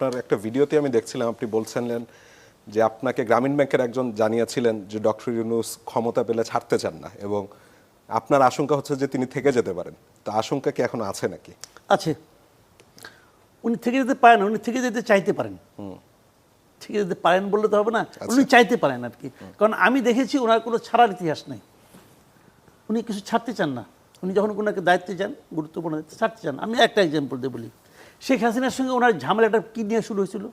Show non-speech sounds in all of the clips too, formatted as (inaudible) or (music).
আপনার একটা ভিডিওতে আমি দেখছিলাম আপনি বলছিলেন যে আপনাকে গ্রামীণ ব্যাংকের একজন জানিয়েছিলেন যে ডক্টর ইউনুস ক্ষমতা পেলে ছাড়তে চান না এবং আপনার আশঙ্কা হচ্ছে যে তিনি থেকে যেতে পারেন। তো আশঙ্কা কি এখন আছে নাকি? আছে। উনি থেকে যেতে পারেন উনি থেকে যেতে চাইতে পারেন। থেকে যেতে পারেন বললে তো হবে না উনি চাইতে পারেন আর কি কারণ আমি দেখেছি ওনার কোনো ছাড়ার ইতিহাস নেই। উনি কিছু ছাড়তে চান না। উনি যখন কোনো একটা দায়িত্বে যান গুরুত্বপূর্ণ দায়িত্বে ছাড়তে চান আমি একটা এক্সাম্পল দিয়ে বলি। শেখ হাসিনার সঙ্গে ওনার ঝামেলাটা কী নিয়ে শুরু হয়েছিল?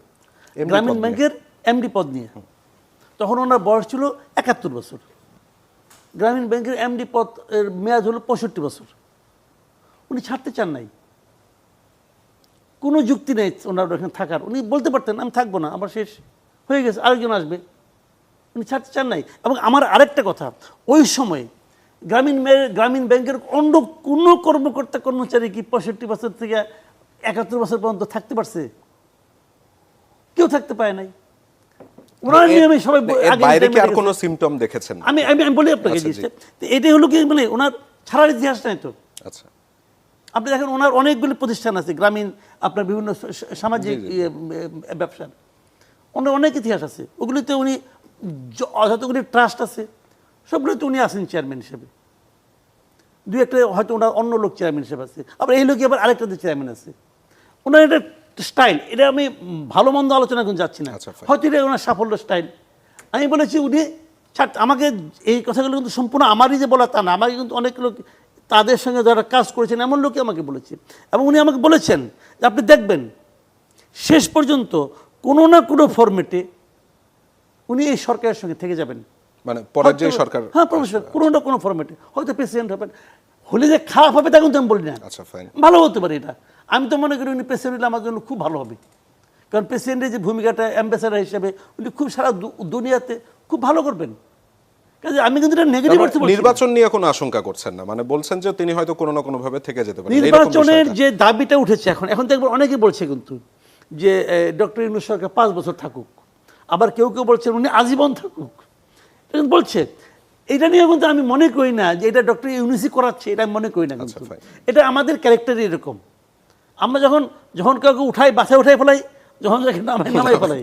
গ্রামীণ ব্যাংকের এমডি পদ নিয়ে। তখন ওনার বয়স ছিল একাত্তর বছর। গ্রামীণ ব্যাংকের এমডি পদ এর মেয়াদ হলো পঁয়ষট্টি বছর। উনি ছাড়তে চান নাই। কোনো যুক্তি নেই ওনার ওখানে থাকার। উনি বলতে পারতেন আমি থাকব না আমার শেষ হয়ে গেছে আরেকজন আসবে। উনি ছাড়তে চান নাই। এবং আমার আরেকটা কথা ওই সময় গ্রামীণ গ্রামীণ ব্যাংকের অন্য কোনো কর্মকর্তা কর্মচারী কি পঁয়ষট্টি বছর থেকে একাত্তর বছর পর্যন্ত থাকতে পারছে? কেউ থাকতে পারে নাই। ওনার নিয়মে সবাই বাইরে কি আর কোনো। সিমটম দেখেছেন? আমি আমি আমি বলি আপনাকে আচ্ছা, জিনিসটা। এটাই হলো কি মানে ওনার ছাড়ার ইতিহাস নাই তো। আচ্ছা। আপনি দেখেন ওনার অনেকগুলি প্রতিষ্ঠান আছে গ্রামীণ আপনার বিভিন্ন সামাজিক ইয়ে, ব্যবসার ওনার অনেক ইতিহাস আছে। ওগুলিতে উনি যতগুলি ট্রাস্ট আছে সবগুলোতে উনি আছেন চেয়ারম্যান হিসেবে। দুই একটা হয়তো ওনার অন্য লোক চেয়ারম্যান হিসেবে আছে। আবার এই লোকই আবার আরেকটাতে চেয়ারম্যান আছে। ওনার এটা স্টাইল এটা আমি ভালো মন্দ আলোচনা এখন যাচ্ছি না। আচ্ছা, হয়তো এটা ওনার সাফল্য স্টাইল আমি বলেছি উনি আমাকে এই কথাগুলো কিন্তু সম্পূর্ণ আমারই যে বলা তা না আমাকে কিন্তু অনেক লোক তাদের সঙ্গে যারা কাজ করেছেন এমন লোকই আমাকে বলেছে। এবং উনি আমাকে বলেছেন যে আপনি দেখবেন শেষ পর্যন্ত কোনো না কোনো ফরম্যাটে উনি এই সরকারের সঙ্গে থেকে যাবেন। মানে পরের যে সরকার হ্যাঁ প্রফেসর কোনো না কোনো ফরম্যাটে হয়তো প্রেসিডেন্ট হবেন। হলে যে খারাপ হবে তা কিন্তু আমি বলি না। আচ্ছা ভালো হতে পারে এটা। আমি তো মনে করি উনি প্রেসিডেন্ট হলে আমার জন্য খুব ভালো হবে। কারণ প্রেসিডেন্টের যে ভূমিকাটা অ্যাম্বাসাডার হিসেবে উনি খুব সারা দুনিয়াতে খুব ভালো করবেন। কাজে আমি কিন্তু এটা নেগেটিভ অর্থে নির্বাচন নিয়ে কোনো আশঙ্কা করছেন না? মানে বলছেন যে তিনি হয়তো কোনো না কোনো ভাবে থেকে যেতে পারেন। নির্বাচনের যে দাবিটা উঠেছে এখন এখন দেখবেন অনেকে বলছে কিন্তু যে ডক্টর ইউনুস সরকার পাঁচ বছর থাকুক আবার কেউ কেউ বলছেন উনি আজীবন থাকুক। বলছে। এটা নিয়ে কিন্তু আমি মনে করি না যে এটা ডক্টর ইউনুসই করাচ্ছে এটা আমি মনে করি না কিন্তু। আচ্ছা, এটা আমাদের ক্যারেক্টারই এরকম। আমরা যখন যখন কাউকে উঠাই বাসায় উঠাই ফেলাই যখন নামাই নামাই (laughs) ফেলাই।